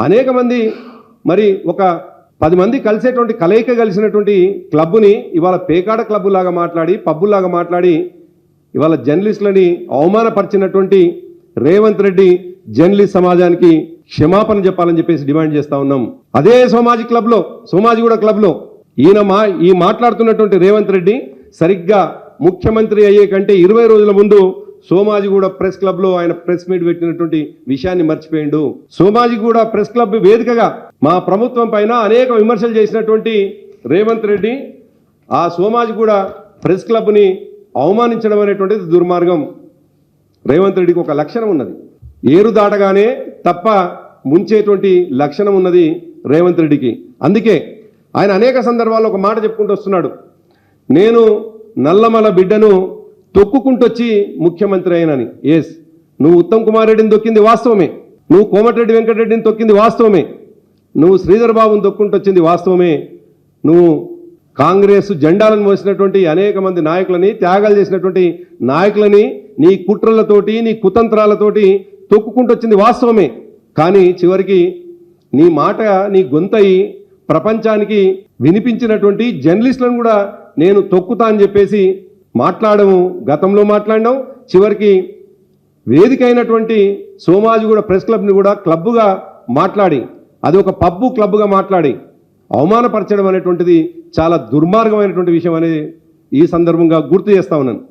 అనేక మంది మరి ఒక పది మంది కలిసేటువంటి కలయిక కలిసినటువంటి క్లబ్ని ఇవాళ పేకాడ క్లబ్ లాగా మాట్లాడి పబ్బులాగా మాట్లాడి ఇవాళ జర్నలిస్టులని అవమానపరిచినటువంటి రేవంత్ రెడ్డి జర్నలిస్ట్ సమాజానికి క్షమాపణ చెప్పాలని చెప్పేసి డిమాండ్ చేస్తా ఉన్నాం. అదే సోమాజి క్లబ్లో సోమాజిగూడ క్లబ్లో ఈయన మా ఈ మాట్లాడుతున్నటువంటి రేవంత్ రెడ్డి సరిగ్గా ముఖ్యమంత్రి అయ్యే కంటే ఇరవై రోజుల ముందు సోమాజిగూడ ప్రెస్ క్లబ్లో ఆయన ప్రెస్ మీట్ పెట్టినటువంటి విషయాన్ని మర్చిపోయిండు. సోమాజిగూడ ప్రెస్ క్లబ్ వేదికగా మా ప్రభుత్వం పైన అనేక విమర్శలు చేసినటువంటి రేవంత్ రెడ్డి ఆ సోమాజిగూడ ప్రెస్ క్లబ్ని అవమానించడం అనేటువంటిది దుర్మార్గం. రేవంత్ రెడ్డికి ఒక లక్షణం ఉన్నది. ఏరు దాటగానే తప్ప ముంచేటువంటి లక్షణం ఉన్నది రేవంత్ రెడ్డికి. అందుకే ఆయన అనేక సందర్భాల్లో ఒక మాట చెప్పుకుంటూ వస్తున్నాడు. నేను నల్లమల బిడ్డను తొక్కుకుంటొచ్చి ముఖ్యమంత్రి అయినని. ఎస్ నువ్వు ఉత్తమ్ కుమార్ రెడ్డిని తొక్కింది వాస్తవమే. నువ్వు కోమటిరెడ్డి వెంకటరెడ్డిని తొక్కింది వాస్తవమే. నువ్వు శ్రీధర్ బాబుని తొక్కుంటొచ్చింది వాస్తవమే. నువ్వు కాంగ్రెస్ జెండాలను మోసినటువంటి అనేక మంది నాయకులని త్యాగాలు చేసినటువంటి నాయకులని నీ కుట్రలతోటి నీ కుతంత్రాలతోటి తొక్కుకుంటూ వచ్చింది వాస్తవమే. కానీ చివరికి నీ మాట నీ గొంతయి ప్రపంచానికి వినిపించినటువంటి జర్నలిస్టులను కూడా నేను తొక్కుతా అని చెప్పేసి మాట్లాడము గతంలో మాట్లాడడం చివరికి వేదిక అయినటువంటి సోమాజిగూడ ప్రెస్ క్లబ్ని కూడా క్లబ్గా మాట్లాడి అది ఒక పబ్బు క్లబ్గా మాట్లాడి అవమానపరచడం అనేటువంటిది చాలా దుర్మార్గమైనటువంటి విషయం అనేది ఈ సందర్భంగా గుర్తు చేస్తా ఉన్నాను.